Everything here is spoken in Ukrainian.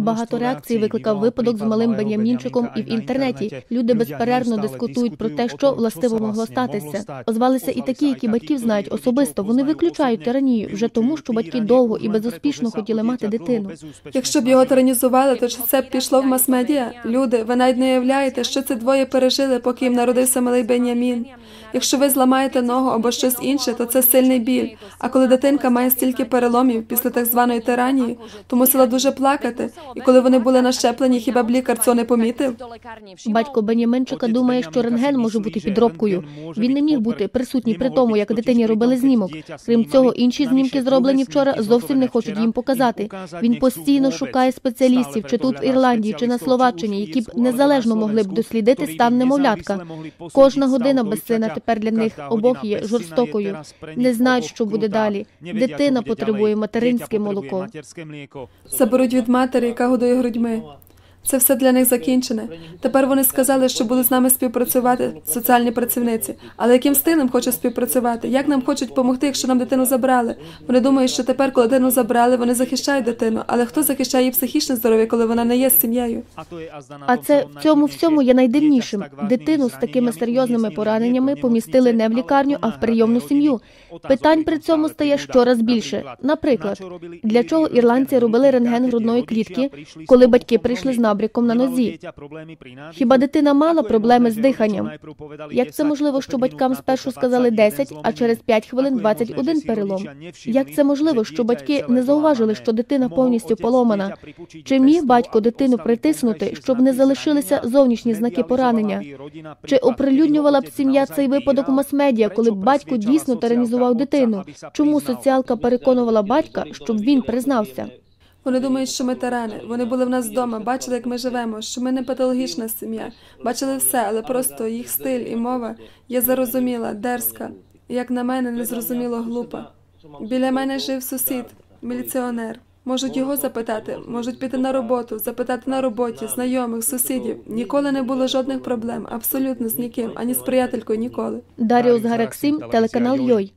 Багато реакцій викликав випадок з малим Бенямінчиком і в інтернеті. Люди безперервно дискутують про те, що властиво могло статися. Озвалися і такі, які батьків знають особисто. Вони виключають тиранію вже тому, що батьки довго і безуспішно хотіли мати дитину. Якщо б його тиранізували, то чи це б пішло в мас-медіа? Люди, ви навіть не уявляєте, що ці двоє пережили, поки їм народився малий Бенямін. Якщо ви зламаєте ногу або щось інше, то це сильний біль. А коли дитинка має стільки переломів після так званої тиранії, то мусила дуже плакати. І коли вони були нащеплені, хіба б лікар цього не помітив? Батько Беняминчика думає, що рентген може бути підробкою. Він не міг бути присутній при тому, як дитині робили знімок. Крім цього, інші знімки зроблені вчора зовсім не хочуть їм показати. Він постійно шукає спеціалістів, чи тут в Ірландії, чи на Словаччині, які б незалежно могли б дослідити стан немовлятка. Кожна година без сина тепер для них обох є жорстокою. Не знають, що буде далі. Дитина потребує материнське молоко. Заберуть від матері, яка годує грудьми. Це все для них закінчене. Тепер вони сказали, що будуть з нами співпрацювати соціальні працівниці. Але яким стилем хочуть співпрацювати? Як нам хочуть допомогти, якщо нам дитину забрали? Вони думають, що тепер, коли дитину забрали, вони захищають дитину. Але хто захищає її психічне здоров'я, коли вона не є з сім'єю? А це в цьому всьому є найдивнішим. Дитину з такими серйозними пораненнями помістили не в лікарню, а в прийомну сім'ю. Питань при цьому стає щораз більше. Наприклад, для чого ірландці робили рентген грудної клітки, коли батьки прийшли з набряком на нозі? Хіба дитина мала проблеми з диханням? Як це можливо, що батькам спершу сказали 10, а через 5 хвилин 21 перелом? Як це можливо, що батьки не зауважили, що дитина повністю поломана? Чи міг батько дитину притиснути, щоб не залишилися зовнішні знаки поранення? Чи оприлюднювала б сім'я цей випадок в мас-медіа, коли б батько дійсно теренізував дитину? Чому соціалка переконувала батька, щоб він признався? Вони думають, що ми тарани. Вони були в нас вдома, бачили, як ми живемо, що ми не патологічна сім'я. Бачили все, але просто їх стиль і мова є зарозуміла, дерзка, як на мене, незрозуміло глупа. Біля мене жив сусід, міліціонер. Можуть його запитати, можуть піти на роботу, запитати на роботі, знайомих, сусідів. Ніколи не було жодних проблем, абсолютно з ніким, ані з приятелькою ніколи. Даріус Гарексім, телеканал Йой.